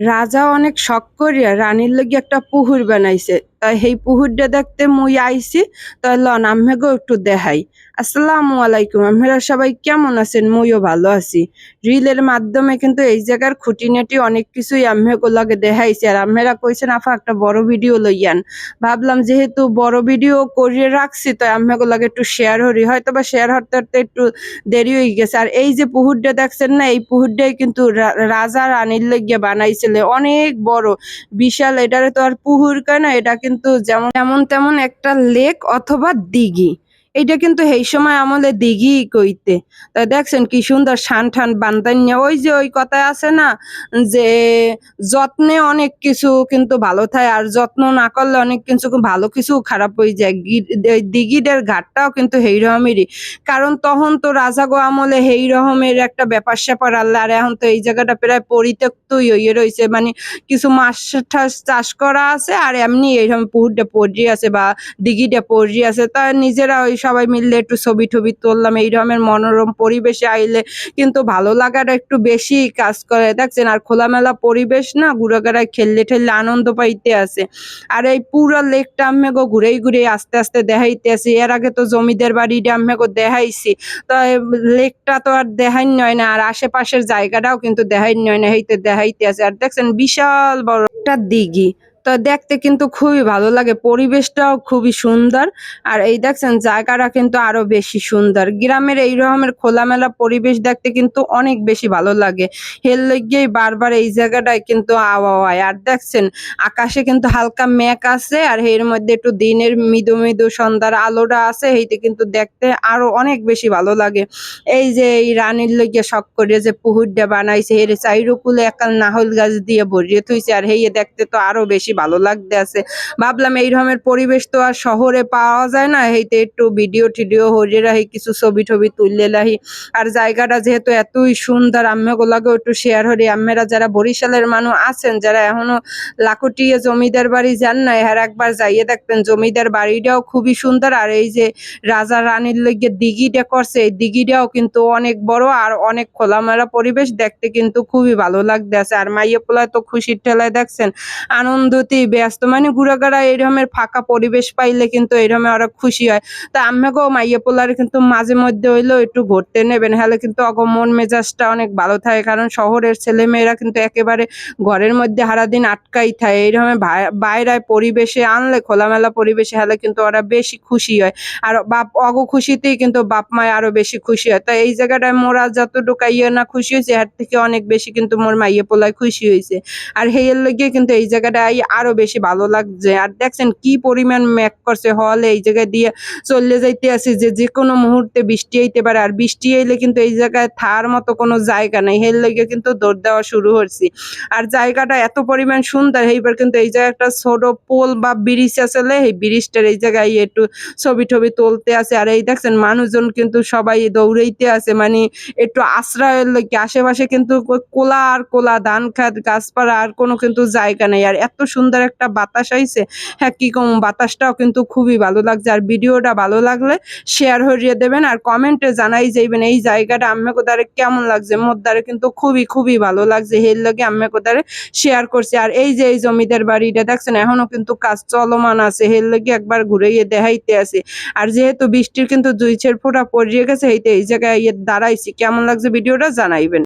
রাজা অনেক শখ করিয়া রানীর লগে একটা পুহুর বানাইছে। তাই সেই পুহুরটা দেখতে মুই আইছি তাই লন আম্মেগো একটু দেখাই। আসসালামু আলাইকুম, আপনারা সবাই কেমন আছেন? মুইও ভালো আছি। রিলের মাধ্যমে কিন্তু এই জায়গার খুঁটিনাটি অনেক কিছুই আম্মেগো লাগে দেখাইছে। আর আম্মেরা কইছেন, আফা, একটা বড় ভিডিও লইয়ান ভাবলাম, যেহেতু বড় ভিডিও করিয়ে রাখছি তাই আম্মেগো লাগে একটু শেয়ার হরি হয়তো বা শেয়ার হতে হতে একটু দেরি হয়ে গেছে। আর এই যে পুহুরটা দেখছেন না, এই পুহুরটাই কিন্তু রাজা রানীর লেগে বানাইছিল। অনেক বড়, বিশাল। এটারে তো আর পুহুর কয় না, এটা কিন্তু যেমন যেমন তেমন একটা লেক অথবা দিঘি। এইটা কিন্তু সেই সময় আমলে দিঘি কইতে। তা দেখছেন কি সুন্দর শান ঠান বান্ধান ওই যে ওই কথায় আছে না যে যত্নে অনেক কিছু কিন্তু ভালো থাকে, আর যত্ন না করলে অনেক কিছু ভালো কিছু খারাপ হয়ে যায়। দিঘিদের ঘাটটাও কিন্তু সেই রকমেরই। কারণ তখন তো রাজাগো আমলে সেই রকমের একটা ব্যাপার স্যাপার আল্লাহ, আর এখন তো এই জায়গাটা প্রায় পরিত্যক্তই হয়ে রয়েছে মানে কিছু মাছ ঠাস চাষ করা আছে, আর এমনি এইরকম পুকুরটা পড়ি আছে বা দিঘিটা পড়ি আছে। তা নিজেরা ওই সবাই মিললে একটু ছবি টবি তুললাম, এই রকমের মনোরম পরিবেশে আইলে কিন্তু ভালো লাগাটা একটু বেশি কাজ করে। দেখছেন, আর খোলামেলা পরিবেশ না, ঘুরাঘুরায় খেললে ঠেললে আনন্দ পাইতে আছে আর এই পুরো লেকটা আমি গো ঘুরেই ঘুরে আস্তে আস্তে দেখাইতে আছি এর আগে তো জমিদের বাড়িটা আমি গো দেখাইছি, তো লেকটা তো আর দেখাই নয় না, আর আশেপাশের জায়গাটাও কিন্তু দেখাই নয় না, হইতে দেখাইতে আছে আর দেখছেন, বিশাল বড় একটা দিঘি। তো দেখতে কিন্তু খুবই ভালো লাগে। পরিবেশটাও খুবই সুন্দর। আর এই দেখছেন, জায়গাটা কিন্তু আরও বেশি সুন্দর। গ্রামের এই রকমের খোলামেলা পরিবেশ দেখতে কিন্তু অনেক বেশি ভালো লাগে। হেল লেগেই বারবার এই জায়গাটায় কিন্তু আওয়ায় আর দেখছেন, আকাশে কিন্তু হালকা মেঘ আছে আর এর মধ্যে একটু দিনের মৃদু মৃদু সন্ধ্যার আলোটা আছে। এইটা কিন্তু দেখতে আরও অনেক বেশি ভালো লাগে। এই যে এই রানীর লইগে শখ করে যে পুহুরটা বানাইছে এর চাইরকুলে একাল নাহল গাছ দিয়ে ভরিয়ে থইছে। আর হেয়ে দেখতে তো আরও বেশি ভালো লাগতে আছে। ভাবলাম এই রকমের পরিবেশ তো আর শহরে পাওয়া যায় না। হেইতে একটু ভিডিও টিডিও হরিয়ে রাহি, কিছু ছবি টবি তুললে লাহি আর জায়গাটা যেহেতু এতই সুন্দর, আম্মেগুলাকেও একটু শেয়ার হরি। আম্মেরা যারা বরিশালের মানুষ আছেন, যারা এখনও লাকুটিয়ে জমিদার বাড়ি যান না এর একবার যাইয়ে দেখবেন জমিদার বাড়িটাও খুবই সুন্দর। আর এই যে রাজা রানীর লইগে দিঘিটা করছে, এই দিঘিটাও কিন্তু অনেক বড় আর অনেক খোলামেলা পরিবেশ। দেখতে কিন্তু খুবই ভালো লাগতে আছে। আর মাইয়ে পোলায় তো খুশির ঠেলায় দেখছেন আনন্দতেই ব্যস্ত। মানে ঘুরাঘুরা এরকমের ফাঁকা পরিবেশ পাইলে কিন্তু এরকম ওরা খুশি হয়। তা আম্মাকেও মাইয়ে পোলার কিন্তু মাঝে মধ্যে হইলেও একটু ঘুরতে নেবেন। হলে কিন্তু অগ মন মেজাজটা অনেক ভালো থাকে। কারণ শহরের ছেলে মেয়েরা কিন্তু একেবারে ঘরের মধ্যে সারাদিন আটকাই থাকে। এইরকম বাইরে পরিবেশে আনলে খোলামেলা পরিবেশে হলে কিন্তু ওরা বেশি খুশি হয়। আর বাপ, অগ খুশিতেই কিন্তু বাপ মায় আরও বেশি খুশি হয়। তাই এই জায়গাটায় মোরা যতটুকু ইয়ে না খুশি হয়েছে, এর থেকে অনেক বেশি কিন্তু মোর মাইয়ে পোলায় খুশি হয়েছে। আর হেয়ের লগে কিন্তু এই জায়গাটাই আরও বেশি ভালো লাগছে। আর দেখছেন কি পরিমাণ ম্যাক করছে হল এই জায়গায় দিয়ে চলে যাইতে আছে যে যে কোনো মুহূর্তে বৃষ্টি হইতে পারে। আর বৃষ্টি এলে কিন্তু এই জায়গায় থার মতো কোনো জায়গা নেই। হের লেগে কিন্তু দৌড় দেওয়া শুরু হচ্ছে আর জায়গাটা এত পরিমাণ সুন্দর, এইবার কিন্তু এই জায়গায় একটা ছোট পোল বা ব্রিজ আসলে এই ব্রিজটার এই জায়গায় একটু ছবি টবি তুলতে আছে আর এই দেখছেন মানুষজন কিন্তু সবাই দৌড়াইতে আছে মানে একটু আশ্রয়ের লোকে আশেপাশে কিন্তু কোলা আর কোলা ধান খাত, গাছপালা আর কোনো কিন্তু জায়গা নেই। আর এত সুন্দর একটা বাতাস আইছে। হ্যাঁ কি কম, বাতাসটাও কিন্তু খুবই ভালো লাগছে। আর ভিডিওটা ভালো লাগলে শেয়ার হরিয়ে দেবেন আর কমেন্টে জানাই যাইবেন এই জায়গাটা আম্মে কোদারে কেমন লাগছে। মোদ্দারে কিন্তু খুবই খুবই ভালো লাগছে। হের লগে আম্মে কোদারে শেয়ার করছি। আর এই যে এই জমিদার বাড়িটা দেখছেন, এখনও কিন্তু কাজ চলমান আছে। হের লগে একবার ঘুরে গিয়ে দেখাইতে আছে আর যেহেতু বৃষ্টির কিন্তু দুই ছেড় ফোঁটা পড়িয়ে গেছে এইতে এই জায়গায় দাঁড়াইছি। কেমন লাগছে ভিডিওটা জানাইবেন।